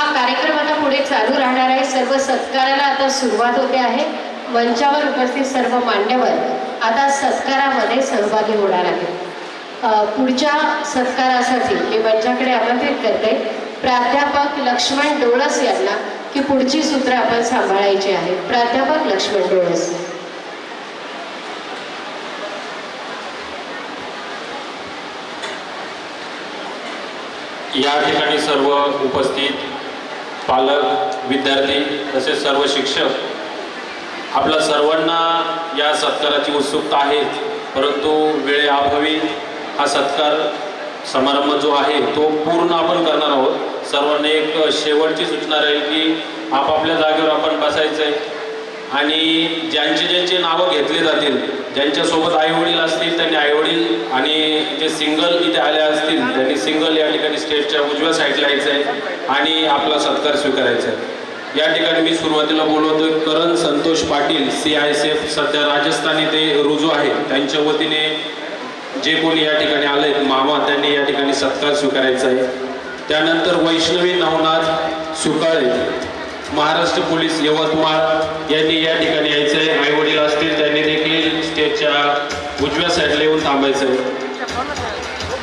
हा कार्यक्रम आता पुढे चालू राहणार आहे. सर्व सत्काराला आता सुरुवात होते आहे. मंचावर उपस्थित सर्व मान्यवर आता सत्कारामध्ये सहभागी होणार आहेत पुढच्या सत्कारासाठी मी मंचाकडे आमंत्रित करते. प्राध्यापक लक्ष्मण डोळस यांना की पुढची सूत्र आपण सांभाळायची आहे. प्राध्यापक लक्ष्मण डोळस. या ठिकाणी सर्व उपस्थित पालक विद्यार्थी तसेच सर्व शिक्षक आपल्या सर्वांना या सत्काराची उत्सुकता आहे परंतु वेळेअभावी हा सत्कार समारंभ जो आहे तो पूर्ण आपण करणार आहोत. सर्वांना एक शेवटची सूचना राहील की आपापल्या जागेवर आपण बसायचं आहे आणि ज्यांचे ज्यांचे नावं घेतले जातील ज्यांच्यासोबत आईवडील असतील त्यांनी आईवडील आणि जे सिंगल इथे आले असतील त्यांनी सिंगल या ठिकाणी स्टेजच्या उजव्या साईडला यायचं आहे आणि आपला सत्कार स्वीकारायचा आहे या ठिकाणी मी सुरुवातीला बोलवतो करण Santosh Patil C I C F सध्या राजस्थान येथे रुजू आहे. त्यांच्या वतीने जे कोणी या ठिकाणी आले मामा त्यांनी या ठिकाणी सत्कार स्वीकारायचा आहे त्यानंतर वैष्णवी नवनाथ सुकाळे महाराष्ट्र पोलीस यवतमाळ यांनी या ठिकाणी यायचं आहे आई वडील असतील त्यांनी देखील स्टेजच्या उजव्या साईडला येऊन थांबायचं आहे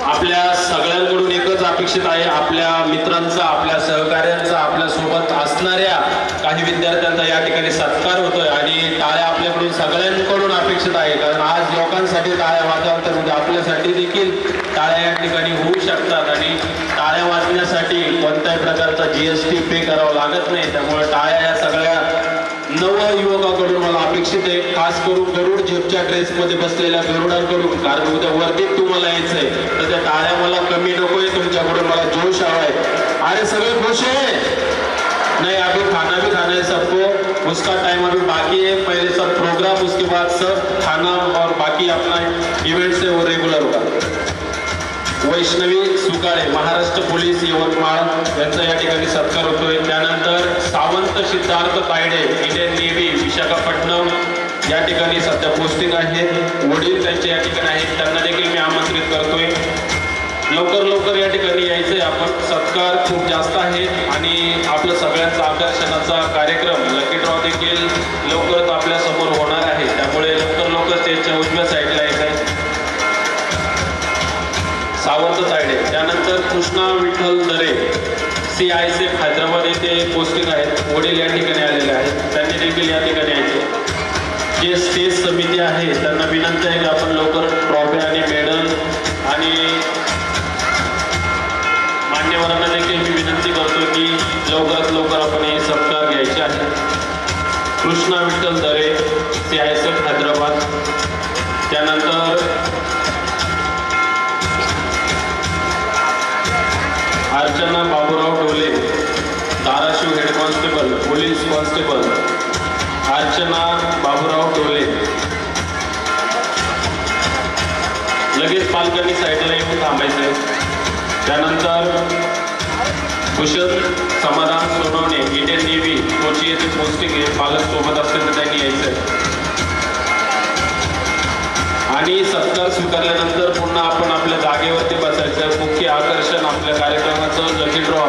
आपल्या सगळ्यांकडून एकच अपेक्षित आहे आपल्या मित्रांचा आपल्या सहकार्यांचा आपल्यासोबत असणाऱ्या काही विद्यार्थ्यांचा या ठिकाणी सत्कार होतोय. आणि टाळ्या आपल्याकडून सगळ्यांकडून अपेक्षित आहे. कारण आज लोकांसाठी टाळ्या वाजवतात म्हणजे आपल्यासाठी देखील टाळ्या या ठिकाणी होऊ शकतात. आणि कोणत्याही प्रकारचा कोणत्याही प्रकारचा जीएसटी पे करावा लागत नाही. त्यामुळे टाळ्या या सगळ्या नव युवकाकडून मला अपेक्षित आहे. खास करून गरुड झेपच्या ड्रेसमध्ये बसलेल्या गरुडांकडून. कारण उद्या वर्दीत तुम्हाला यायचं आहे तर त्या टाळ्या मला कमी नकोय. तुमच्याकडून मला जोश हवा आहे. अरे सगळे खुश आहे? नाही अभी खाना भी खाना है सबको उसका टाइम अभी बाकी है पहले सब प्रोग्राम उसके बाद सब खाना और बाकी अपना इव्हेंट्स आहे वो रेगुलर होगा वैष्णवी सुकाळे महाराष्ट्र पोलीस यवतमाळ यांचा या ठिकाणी सत्कार होतोय. त्यानंतर सावंत सिद्धार्थ तायडे इंडियन नेव्ही विशाखापट्टणम या ठिकाणी सध्या पोस्टिंग आहे. वडील त्यांचे या ठिकाणी आहेत. त्यांना देखील मी आमंत्रित करतोय. लवकर लवकर या ठिकाणी यायचंय. आपण सत्कार खूप जास्त आहे आणि आपलं सगळ्यांचा आकर्षणाचा कार्यक्रम लकी ड्रॉ देखील लवकरच आपल्यासमोर होणार आहे. त्यामुळे लवकर लवकर स्टेजच्या उजव्या साईडला यायचं आहे. त्यानंतर Krishna Vitthal Dare C I C F Hyderabad येथे पोस्टिंग आहेत. वडील या ठिकाणी आलेले आहेत. त्यांनी देखील या ठिकाणी यायचे. जे स्टेज समिती आहे त्यांना विनंती आहे की आपण लवकर ट्रॉफी आणि मेडल आणि मान्यवरांना देखील मी विनंती करतो की लवकरात लवकर आपण हे सत्कार घ्यायचे आहे. Krishna Vitthal Dare C I C F Hyderabad. त्यानंतर Archana Baburao Dole Dharashiv head constable police constable Archana Baburao Dole लगेच पालकांनी साईडला येऊन थांबायचं. आहे त्यानंतर कुशल समाधान सोनवणे इंडियन नेव्ही कोची येथे पोस्टिंग आहे. पालक सोबत असतील तर त्यांनी यायचं आहे आणि सत्कार स्वीकारल्यानंतर कार्यक्रमाचं लकी ड्रॉ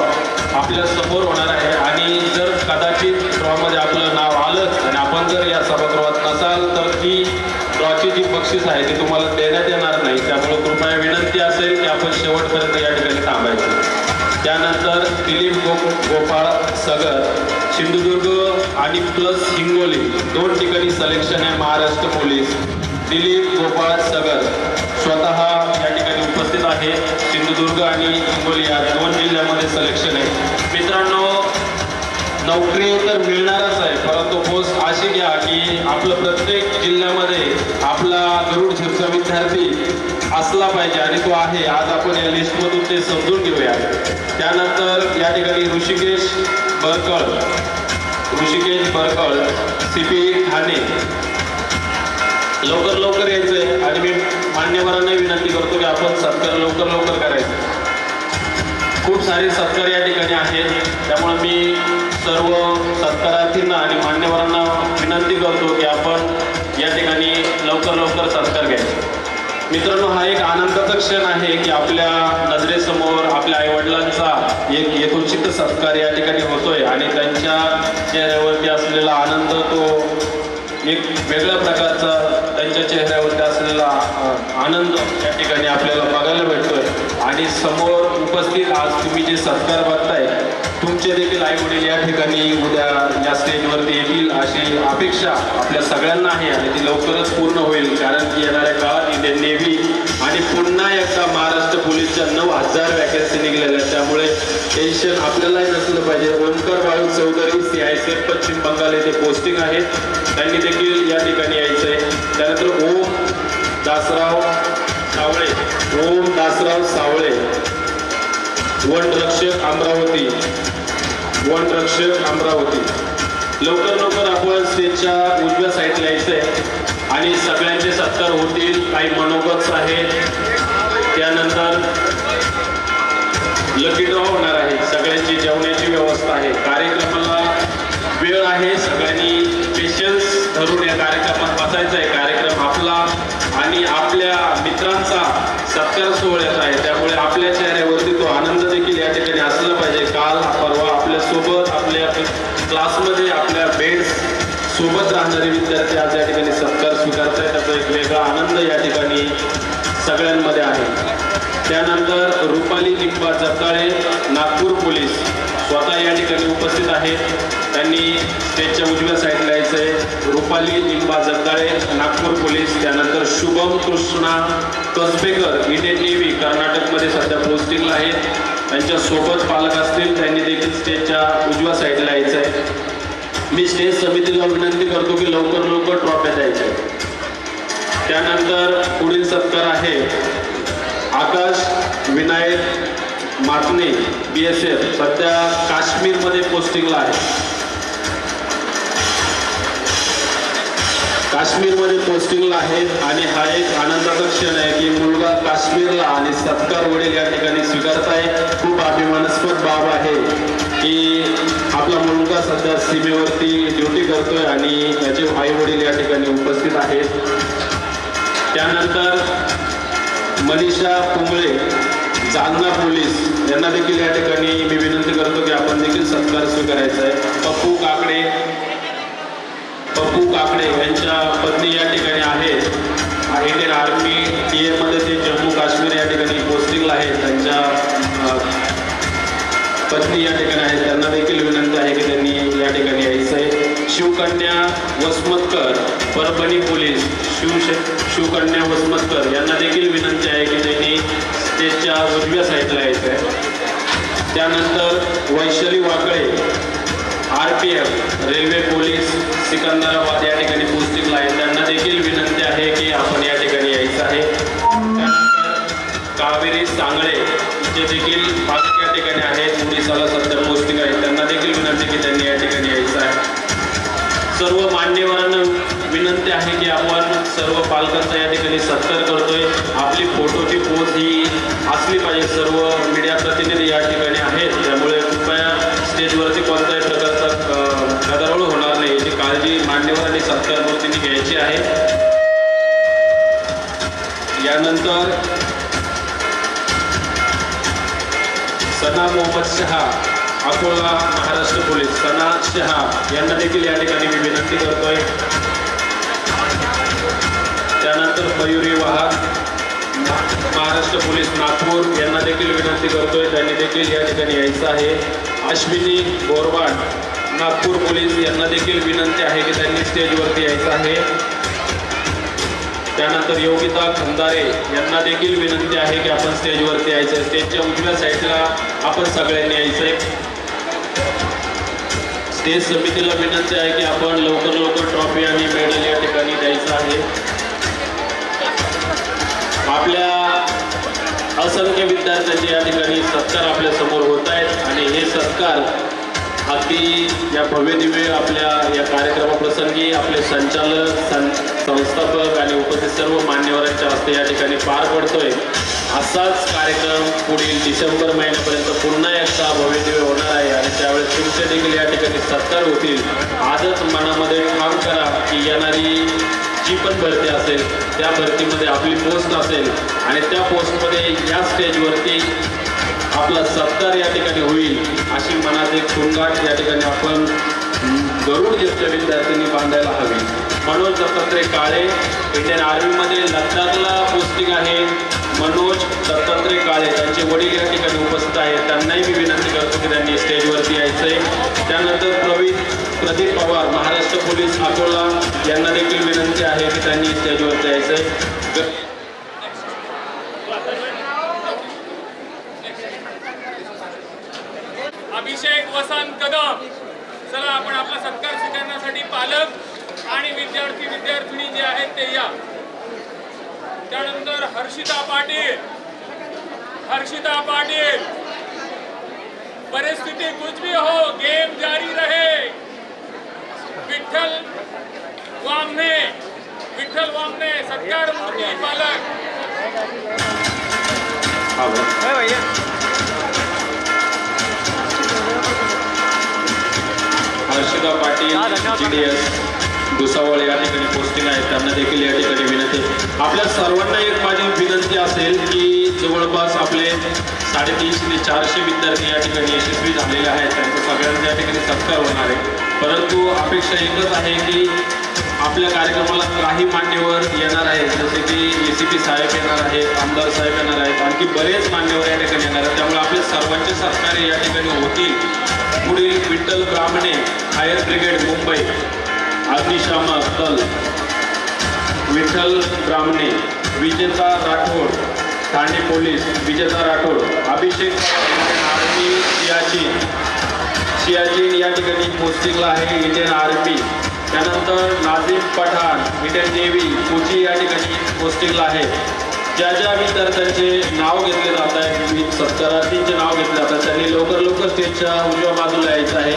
आपल्यासमोर होणार आहे. आणि जर कदाचित ड्रॉमध्ये आपलं नाव आलंच आणि आपण जर या सभागृहात नसाल तर ती ड्रॉची जी बक्षीस आहे ती तुम्हाला देण्यात येणार नाही. त्यामुळे कृपया विनंती असेल की आपण शेवटपर्यंत या ठिकाणी थांबायचं. त्यानंतर दिलीप गो गोपाळ सगर सिंधुदुर्ग आणि प्लस हिंगोली दोन ठिकाणी सलेक्शन आहे महाराष्ट्र पोलीस. दिलीप गोपाळ सगर स्वतः या उपस्थित आहे सिंधुदुर्ग आणि हिंगोली या दोन जिल्ह्यामध्ये सिलेक्शन आहे. मित्रांनो नोकरी तर मिळणारच आहे परंतु पोस्ट अशी घ्या की आपलं प्रत्येक जिल्ह्यामध्ये आपला गरुड झेपचा विद्यार्थी असला पाहिजे आणि तो आहे. आज आपण या लिस्टमधून ते समजून घेऊया. त्यानंतर या ठिकाणी Rishikesh बरकळ. Rishikesh Barkal C P Thane. लवकर लवकर यायचंय आणि मी मान्यवरांना विनंती करतो की आपण सत्कार लवकर लवकर करायचं. खूप सारे सत्कार या ठिकाणी आहेत. त्यामुळे मी सर्व सत्कारार्थींना आणि मान्यवरांना विनंती करतो की आपण या ठिकाणी लवकर लवकर सत्कार घ्यायचा. मित्रांनो हा एक आनंदाचा क्षण आहे की आपल्या नजरेसमोर आपल्या आईवडिलांचा एक यथोचित सत्कार या ठिकाणी होतोय आणि त्यांच्या चेहऱ्यावरती असलेला आनंद तो एक वेगळ्या प्रकारचा त्यांच्या चेहऱ्यावरती असलेला आनंद या ठिकाणी आपल्याला बघायला भेटतोय. आणि समोर उपस्थित आज तुम्ही जे सत्कार बघताय तुमचे देखील आई वडील या ठिकाणी उद्या या स्टेजवरती येतील अशी अपेक्षा आपल्या सगळ्यांना आहे आणि ती लवकरच पूर्ण होईल कारण की येणाऱ्या काळात इथे नेव्ही आणि पुन्हा एकदा महाराष्ट्र पोलीसच्या नऊ हजार वॅकन्सी निघलेल्या त्यामुळे टेन्शन आपल्यालाही नसलं पाहिजे. ओमकार वायू चौधरी सी आय सी पश्चिम बंगाल येथे पोस्टिंग आहेत. त्यांनी देखील या ठिकाणी यायचं आहे त्यानंतर ओम दासराव वनरक्षक अमरावती. वनरक्षक अमरावती. लवकर लवकर आपण स्टेजच्या उजव्या साईडला यायचं आहे आणि सगळ्यांचे सत्कार होतील. काही मनोगत आहेत. त्यानंतर लकी ड्रॉ होणार आहे. सगळ्यांची जेवणाची व्यवस्था आहे. कार्यक्रमाला वेळ आहे. सगळ्यांनी पेशन्स धरून या कार्यक्रमात बसायचं आहे कार्यक्रम आपला आणि आपल्या मित्रांचा सत्कार सोहळ्याचा आहे. त्या त्यानंतर रुपाली लिंबा जगताळे नागपूर पोलीस स्वतः या ठिकाणी उपस्थित आहेत. त्यांनी स्टेजच्या उजव्या साईडला यायचं आहे रुपाली लिंबा जगताळे नागपूर पोलीस त्यानंतर शुभम कृष्णा कसबेकर इंडियन नेव्ही कर्नाटकमध्ये सध्या पोस्टिंगला आहेत. त्यांच्यासोबत पालक असतील त्यांनी देखील स्टेजच्या उजव्या साईडला यायचं आहे मी स्टेज समितीला विनंती करतो की लवकर लवकर ट्रॉफ्या द्यायच्या त्यानंतर पुढील सत्कार आहे. Akash Vinayak Matne B S F सध्या काश्मीरमध्ये पोस्टिंगला आहे काश्मीरमध्ये पोस्टिंगला आहे आणि हा एक आनंदाचा क्षण आहे की मुलगा काश्मीरला आणि सत्कार वडील या ठिकाणी स्वीकारत आहे खूप अभिमानास्पद बाब आहे की आपला मुलगा सध्या सीमेवरती ड्युटी करतोय आणि त्याचे आई वडील या ठिकाणी उपस्थित आहेत. त्यानंतर मनीषा कुंबळे जालना पोलीस यांना देखील या ठिकाणी मी विनंती करतो की आपण देखील सत्कार स्वीकारायचा आहे. पप्पू काकडे पप्पू काकडे यांच्या पत्नी या ठिकाणी आहेत. इंडियन आर्मी टी एमध्ये ते जम्मू काश्मीर या ठिकाणी पोस्टिंगला आहेत. त्यांच्या पत्नी या ठिकाणी आहेत. त्यांना देखील विनंती आहे की त्यांनी या ठिकाणी आहे शिवकन्या वसमतकर परभणी पोलीस शिव शिवकन्या वसमतकर यांना देखील विनंती आहे की त्यांनी स्टेजच्या उजव्या साईडला यायचं आहे त्यानंतर Vaishali Wakle R P F railway police Secunderabad या ठिकाणी पोस्टिंगला आहे. त्यांना देखील विनंती आहे की आपण या ठिकाणी यायचं आहे. कावेरी सांगळे जे देखील या ठिकाणी आहेत. उडीसाला सध्या पोस्टिंग आहे. त्यांना देखील विनंती की त्यांनी या ठिकाणी यायचं सर्व मान्यवरांना विनंती आहे की आपण सर्व पालकांचा या ठिकाणी सत्कार करतोय. आपली फोटोची पोच ही असली पाहिजे. सर्व मीडिया प्रतिनिधी या ठिकाणी आहेत. त्यामुळे कृपया स्टेजवरती कोणत्याही प्रकारचा गदारोळ होणार नाही. याची काळजी मान्यवर आणि सत्कार मूर्तींनी घ्यायची आहे. यानंतर सना मोहम्मद शहा. अकोला महाराष्ट्र पोलीस. सना शहा यांना देखील या ठिकाणी मी विनंती करतोय. त्यानंतर मयुरी वाहक महाराष्ट्र पोलीस नागपूर यांना देखील विनंती करतोय. त्यांनी देखील या ठिकाणी यायचं आहे. अश्विनी बोरवाड नागपूर पोलीस यांना देखील विनंती आहे की त्यांनी स्टेजवरती यायचं आहे. त्यानंतर योगिता खंदारे यांना देखील विनंती आहे की आपण स्टेजवरती यायचं आहे स्टेजच्या उजव्या साईडला आपण सगळ्यांनी यायचं आहे हे समितीला विनंती आहे की आपण लवकर लवकर ट्रॉफी आणि मेडल या ठिकाणी द्यायचं आहे. आपल्या असंख्य विद्यार्थ्यांचे या ठिकाणी सत्कार आपल्यासमोर होत आहेत आणि हे सत्कार अगदी या भव्य दिव्य आपल्या या कार्यक्रमाप्रसंगी आपले संचालक सं संस्थापक आणि उपस्थित सर्व मान्यवरांच्या हस्ते या ठिकाणी पार पडतोय. असाच कार्यक्रम पुढील डिसेंबर महिन्यापर्यंत पुन्हा एकदा भव्य दिव्य त्यावेळेस तुमचे देखील या ठिकाणी सत्कार होतील. आजच मनामध्ये ठाम करा की येणारी जी पण भरती असेल त्या भरतीमध्ये आपली पोस्ट असेल आणि त्या पोस्टमध्ये या स्टेजवरती आपला सत्कार या ठिकाणी होईल अशी मनात एक तुंगाट या ठिकाणी आपण गरुड ज्येष्ठ विद्यार्थ्यांनी बांधायला हवी. मनोज दत्तात्रय काळे इंडियन आर्मीमध्ये लद्दाखला पोस्टिंग आहे. मनोज दत्तात्रय काळे त्यांचे वडील या ठिकाणी उपस्थित आहेत. त्यांनाही मी विनंती करतो की त्यांनी स्टेजवरती यायचं आहे त्यानंतर प्रवीण प्रदीप पवार महाराष्ट्र पोलीस अकोला यांना देखील विनंती आहे की त्यांनी स्टेजवरती यायचं आहे अभिषेक वसंत कदम. चला आपण आपला सत्कार स्वीकारण्यासाठी पालक आणि विद्यार्थी विद्यार्थिनी जे आहेत ते या. त्यानंतर हर्षिता पाटील. हर्षिता पाटील. परिस्थिती कुछ भी हो गेम जारी रहे विठ्ठल वामने विठ्ठल वामने सत्कार मूर्ती पालक हा. Harshita Patil G D S Bhusawal या ठिकाणी पोस्टिंग आहे त्यांना देखील या ठिकाणी विनंती. आपल्या सर्वांना एक माझी विनंती असेल की जवळपास आपले साडेतीनशे ते चारशे विद्यार्थी या ठिकाणी यशस्वी झालेले आहेत त्यांचा सगळ्यांचा या ठिकाणी सत्कार होणार आहे. परंतु अपेक्षा एकच आहे की आपल्या कार्यक्रमाला काही मान्यवर येणार आहेत. जसे की ए सी पी साहेब येणार आहेत आमदार साहेब येणार आहेत आणखी बरेच मान्यवर या ठिकाणी येणार आहेत. त्यामुळे आपले सर्वांचे सत्कार या ठिकाणी होतील. पुढील विठ्ठल ब्राह्मणे फायर ब्रिगेड मुंबई. अग्निशामक दल. विठ्ठल ब्राह्मणे विजेता Rathod. Thane police Vijeta Rathod Abhishek army Siachen. Siachen या ठिकाणी पोस्टिंगला आहे इंडियन आर्मी त्यानंतर नाझीम पठाण इंडियन नेव्ही कोची या ठिकाणी पोस्टिंगला आहे. ज्या ज्या विद्यार्थ्यांचे नाव घेतले जात आहे विविध सत्कारार्थींचे नाव घेतले जातात त्यांनी लवकर लवकर स्टेजच्या उजव्या बाजूला यायचं आहे.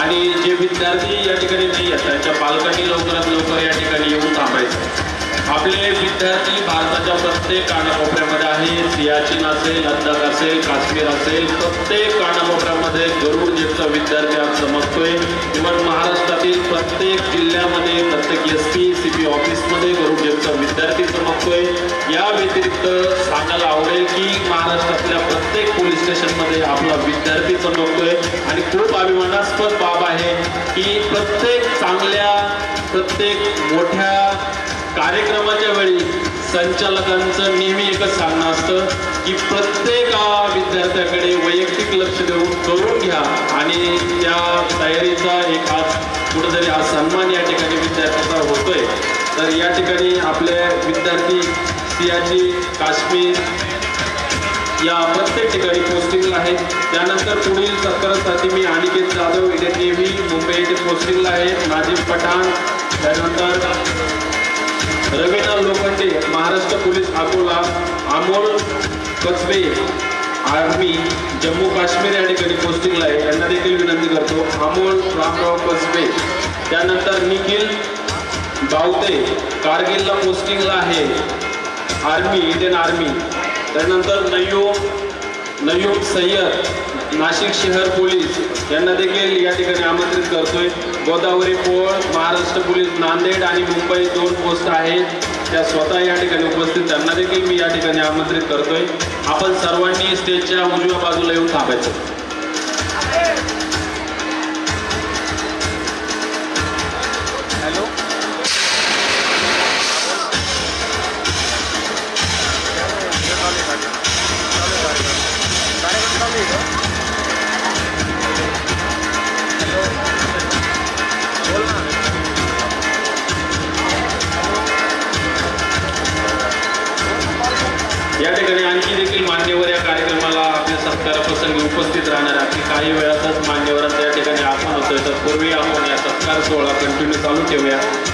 आणि जे विद्यार्थी या ठिकाणी नाही आहेत त्यांच्या पालकांनी लवकरात लवकर या ठिकाणी येऊन थांबायचं आपले विद्यार्थी भारताच्या प्रत्येक कानाकोपऱ्यामध्ये आहे सियाचीन असेल लद्दाख असेल काश्मीर असेल प्रत्येक कानाकोपऱ्यामध्ये गरुड जेपचा विद्यार्थी आज समजतोय इव्हन महाराष्ट्रातील प्रत्येक जिल्ह्यामध्ये प्रत्येक एस पी सी पी ऑफिसमध्ये गरुड जेपचा विद्यार्थी समजतोय या व्यतिरिक्त सांगायला आवडेल की महाराष्ट्रातल्या प्रत्येक पोलीस स्टेशनमध्ये आपला विद्यार्थी चमकतोय. आणि खूप अभिमानास्पद बाब आहे की प्रत्येक चांगल्या प्रत्येक मोठ्या कार्यक्रमाच्या वेळी संचालकांचं नेहमी एकच सांगणं असतं की प्रत्येक विद्यार्थ्याकडे वैयक्तिक लक्ष देऊन करून घ्या आणि त्या तयारीचा एक आज कुठंतरी आज सन्मान या ठिकाणी विद्यार्थ्याचा होतोय. तर या ठिकाणी आपले विद्यार्थी सियाची काश्मीर या प्रत्येक ठिकाणी पोस्टिंगला आहेत. त्यानंतर पुढील सत्कारासाठी मी अनिकेत जाधव इंडियन नेव्ही मुंबई येथे पोस्टिंगला आहे नाजीब पठाण त्यानंतर रवीना लोखंडे महाराष्ट्र पोलीस अकोला अमोल कचबे आर्मी जम्मू काश्मीर या ठिकाणी पोस्टिंगला आहे. यांना देखील विनंती करतो. अमोल रामराव कसबे त्यानंतर निखिल गावते कारगिलला पोस्टिंगला आहे. Army Indian army. त्यानंतर नय्यूब नय्यूब सय्यद नाशिक शहर पोलीस. यांना देखील या ठिकाणी आमंत्रित करतोय. गोदावरी पोळ महाराष्ट्र पोलीस नांदेड आणि मुंबई दोन पोस्ट आहेत. त्या स्वतः या ठिकाणी उपस्थित. त्यांना देखील मी या ठिकाणी आमंत्रित करतोय. आपण सर्वांनी स्टेजच्या उजव्या बाजूला येऊन थांबायचं.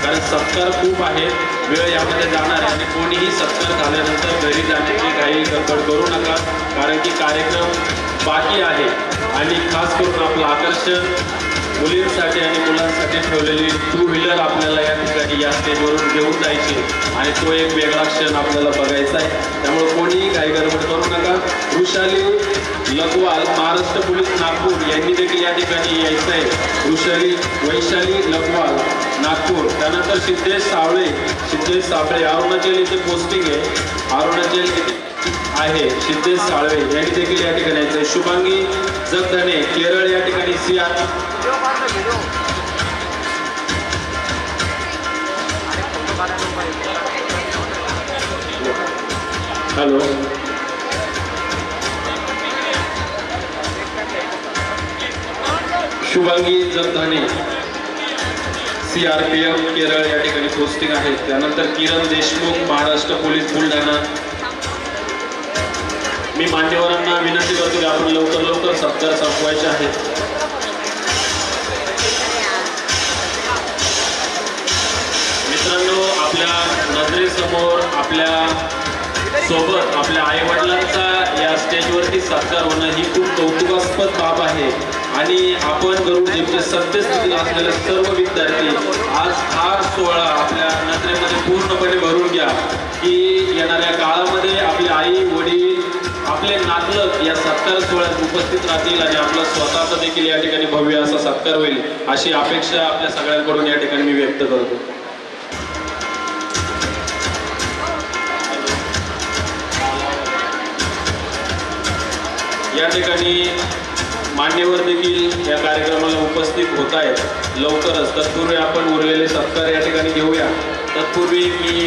कारण सत्कार खूप आहे. वेळ यामध्ये जाणार आहे आणि कोणीही सत्कार झाल्यानंतर घरी जाण्याची काही गडबड करू नका. कारण की कार्यक्रम बाकी आहे. आणि खास करून आपलं आकर्षण मुलींसाठी आणि मुलांसाठी ठेवलेली टू व्हीलर आपल्याला या ठिकाणी या स्टेजवरून घेऊन जायची आणि तो एक वेगळा क्षण आपल्याला बघायचा आहे. त्यामुळे कोणीही काही गडबड करू नका. वृषाली लगवाल महाराष्ट्र पोलीस नागपूर यांनी देखील या ठिकाणी यायचं आहे वृषाली वैशाली लघवाल नागपूर. त्यानंतर सिद्धेश सावळे. सिद्धेश सावळे अरुणाचल येथे पोस्टिंग आहे. अरुणाचल येथे आहे सिद्धेश साळवे यांनी देखील या ठिकाणी यायचं शुभांगी जगधने केरळ या ठिकाणी C R hello. Shubhangi Jagdhane C R P F Kerala या ठिकाणी पोस्टिंग आहे. त्यानंतर किरण देशमुख महाराष्ट्र पोलीस बुलढाणा. मी मान्यवरांना विनंती करतो की आपण लवकर लवकर सत्कार संपवायचे आहेत. मित्रांनो आपल्या नजरेसमोर आपल्यासोबत आपल्या आई वडिलांचा या स्टेजवरती सत्कार होणं ही खूप कौतुकास्पद बाब आहे. आणि आपण गरुड जिमचे सद्यस्थितीत असलेले सर्व विद्यार्थी आज हा सोहळा आपल्या नजरेमध्ये पूर्णपणे भरून घ्या. की येणाऱ्या काळामध्ये आपली आई वडील आपले नातलग या सत्कार सोहळ्यात उपस्थित राहतील आणि आपलं स्वतःचा देखील या ठिकाणी भव्य असा सत्कार होईल अशी अपेक्षा आपल्या सगळ्यांकडून या ठिकाणी मी व्यक्त करतो. या ठिकाणी मान्यवर देखील या कार्यक्रमाला उपस्थित होत आहेत. लवकरच तत्पूर्वी आपण उरलेले सत्कार या ठिकाणी घेऊया. तत्पूर्वी मी